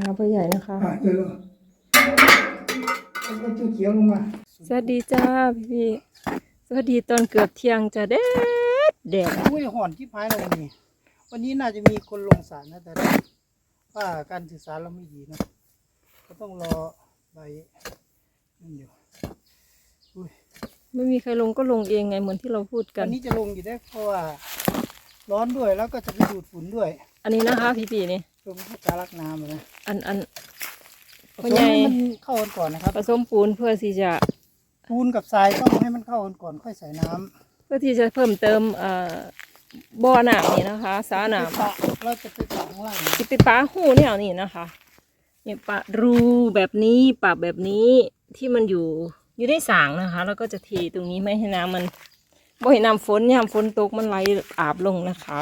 หาพ่อใหญ่นะคะอะเดี๋ยวเอาตัวเขียวลงมา สวัสดีจ้าพี่ๆสวัสดีตอนเกือบเที่ยงจ้ะแดดแดดอุ้ยห่อนที่พายเลยวันนี้ วันนี้น่าจะมีคนลงสารนะแต่ว่าการสื่อสารเราไม่ดีนะก็ต้องรอใบนั่นอยู่อุ้ยไม่มีใครลงก็ลงเองไงเหมือนที่เราพูดกัวัน นนี้จะลงอยู่ได้เพราะว่า ร้อนด้วยแล้วก็จะไปดูดฝุ่นด้วย อันนี้นะคะพี่ๆนี่ รวมทั้งการรักน้ำอะนะอันอันผพ่อสมใหญ่ให้มันเข้ากันก่อนนะครับ ผสมปูนเพื่อที่จะปูนกับทรายต้องให้มันเข้ากันก่อนค่อยใส่น้ำเพื่อที่จะเพิ่มเติมเอ่อบ่อน้ำนี่นะคะ สาน้ไปปะเราจะไปปะข้างล่างำที่ไปปลาหูแนวนี่นะคะเนี่ยปะรูแบบนี้ปะแบบนี้ที่มันอยู่อยู่ในสางนะคะ แล้วก็จะเทตรงนี้ไม่ให้น้ำมันบ่ให้น้ำฝนยามฝนตกมันไหลอาบลงนะคะ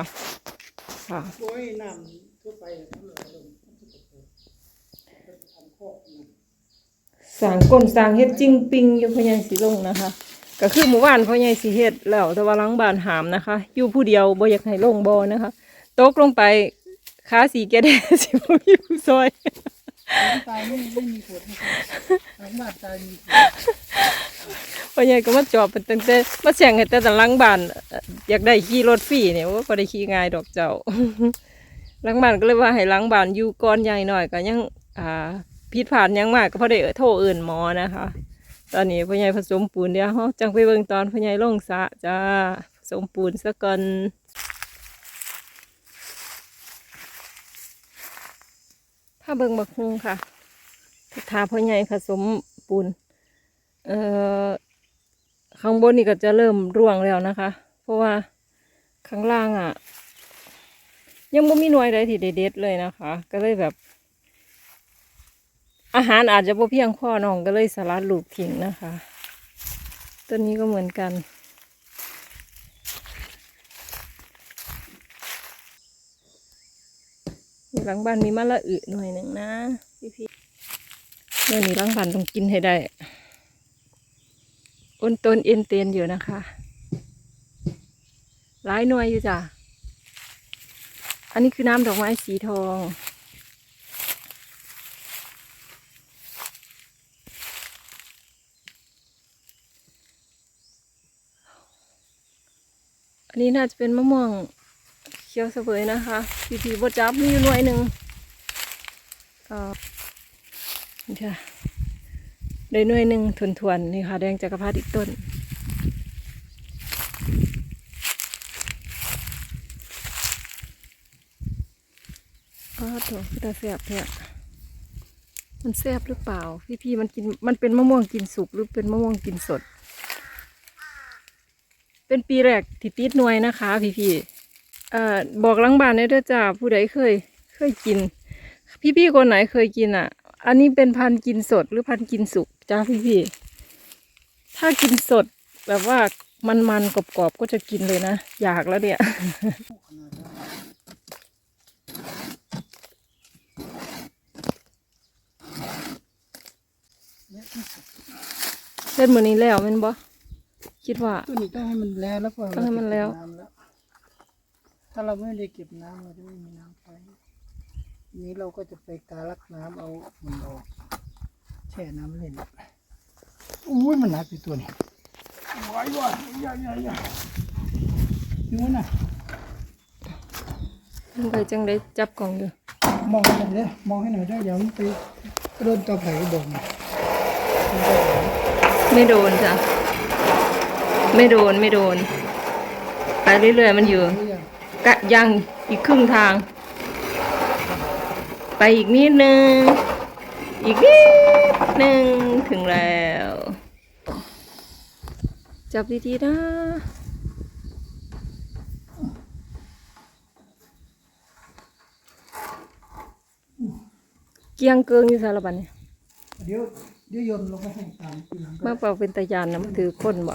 ค่ะ โอ้ยน้ำ ทั่งทำโคกนะสร้างก้นสางเฮ็ดจริงปิงอยู่พ่อใหญ่สีลงนะคะ ก็คือหมู่บ้านพ่อใหญ่สีเฮ็ดแล้วแต่ว่าลังบ้านหามนะคะ อยู่ผู้เดียวบ่อยากให้ลงบ่นะคะตกลงไปขาสีแกแดสิบ่มีผู้ซอยตายไม่ไม่มีผลหลังบ้านตายมีผลพ่อใหญ่ก็มาจอบเป็นตั้งแต่มาแข่งให้แต่แต่หลังบ้านอยากได้ขี่รถฟรีเนี่ยว่าบ่ได้ขี่ง่ายดอกเจ้า หลังบ้านก็เลยว่าให้หลังบ้านอยู่ก่อนใหญ่หน่อยก็ยังอ่าผิดพลาดหยังมากก็พอได้โทรเอื่นหมอนะคะ ตอนนี้พ่อใหญ่ผสมปูนเดียวเฮาจังไปเบิ่งตอนพ่อใหญ่ลงสะจ้าผสมปูนซะก่อนถ้าเบิ่งบักฮุงค่ะทาพ่อใหญ่ผสมปูนเอ่อข้างบนนี่ก็จะเริ่มร่วงแล้วนะคะ เพราะว่าข้างล่างอะ ยังไม่มีหน่วยใดที่เด็ดเลยนะคะ ก็เลยแบบ อาหารอาจจะบ่เพียงพอน้องก็เลยสลัดลูกทิ้งนะคะต้นนี้ก็เหมือนกัน หลังบ้านมีมะละอึหน่อยหนึ่งนะพี่พี่ๆเดี๋ยวนี้หลังบ้านต้องกินให้ได้อ้นต้นเอ็นเตียนอยู่นะคะ หลายหน่วยอยู่จ้ะ อันนี้คือน้ำดอกไม้สีทอง อันนี้น่าจะเป็นมะม่วงเขียวเสวยนะคะพีพีบดจับมีอยู่หน่วยหนึ่งเอ่อนี่ค่ะได้หน่วยหนึ่งทวนๆนี่ค่ะ แดงจักรพรรดิอีกต้น อ้าวตัวพี่ตาแสบเนี่ยมันแสบหรือเปล่า พี่พี่มันกินมันเป็นมะม่วงกินสุกหรือเป็นมะม่วงกินสด เป็นปีแรกที่ติดหน่วยนะคะ พี่พี่เอ่อบอกลังบานได้ด้วยจ้าผู้ใดเคย เคยกิน พี่พี่คนไหนเคยกินอะ อันนี้เป็นพันกินสดหรือพันกินสุกจ้าพี่พี่ถ้ากินสดแบบว่ามันมันๆกรอบๆก็จะกินเลยนะ อยากแล้วเนี่ย เนี่ยที่สุดเล่นมือนี้แล้วแมันบ่คิดว่า ตัวนี้ต้องให้มันแล้วแล้วก็ต้องให้มันแล้ว เราจะเก็บน้ำถ้าเราไม่ได้เก็บน้ำเราจะไม่มีน้ำใช้ทีนี้เราก็จะไปการลักน้ำเอามันออกแช่น้ำเล่นอุ้ยมันหนักไปตัวนี้ไหวว่ะอย่าอย่าอย่าดูนะลุงไปจังได้จับกล่องอยู่มองให้หน่อยเด้อมองให้หน่อยได้อเดี๋ยวมันไปโดนตัวไผ่ดง ไม่โดนจ้ะ ไม่โดนไม่โดน ไปเรื่อยๆมันอยู่กะยังอีกครึ่งทาง ไปอีกนิดนึง อีกนิดนึงถึงแล้ว จับดีๆนะเกียงเกิงอยู่สารบันเนี่ย เดี๋ยวเดี๋ยวโยนลงไปให้ตามทีหลังก็มาเปล่าเป็นตายานนะมันถือคนบ่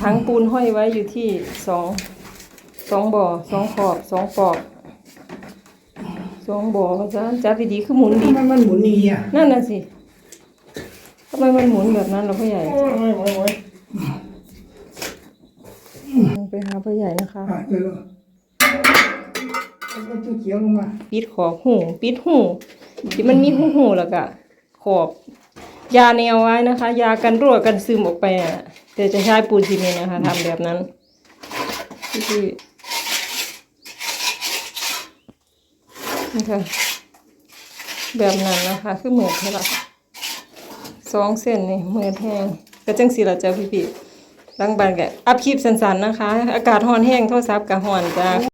ถังปูนห้อยไว้อยู่ที่สองสองบ่อสองขอบสองปอกสองบ่อเพราะฉะนั้นจับดีๆคือหมุนดี ทำไมมันหมุนนี่อะนั่นน่ะสิทำไมมันหมุนแบบนั้นเราพ่อใหญ่ โอ้ยโอ้ยโอ้ย ไปหาพ่อใหญ่นะคะอะเร็วๆแล้วก็เขียวๆลงมาปิดขอบหูปิดหูที่มันมีหูหูแล้วก็ขอบ ยาแนวไว้นะคะ ยากันรั่วกันซึมออกไปอะแต่จะใช้ปูนซีเมนต์นะคะทำแบบนั้นที่นี่ค่ะแบบนั้นนะคะ คือเหมือนเท่าไหร่สองเส้นนี่เหมือนแห้งก็จังสีละจ้าพี่ๆ หลังบานแกอัพคลิปสั้นๆนะคะ อากาศร้อนแห้งโทรศัพท์กับร้อนจ้า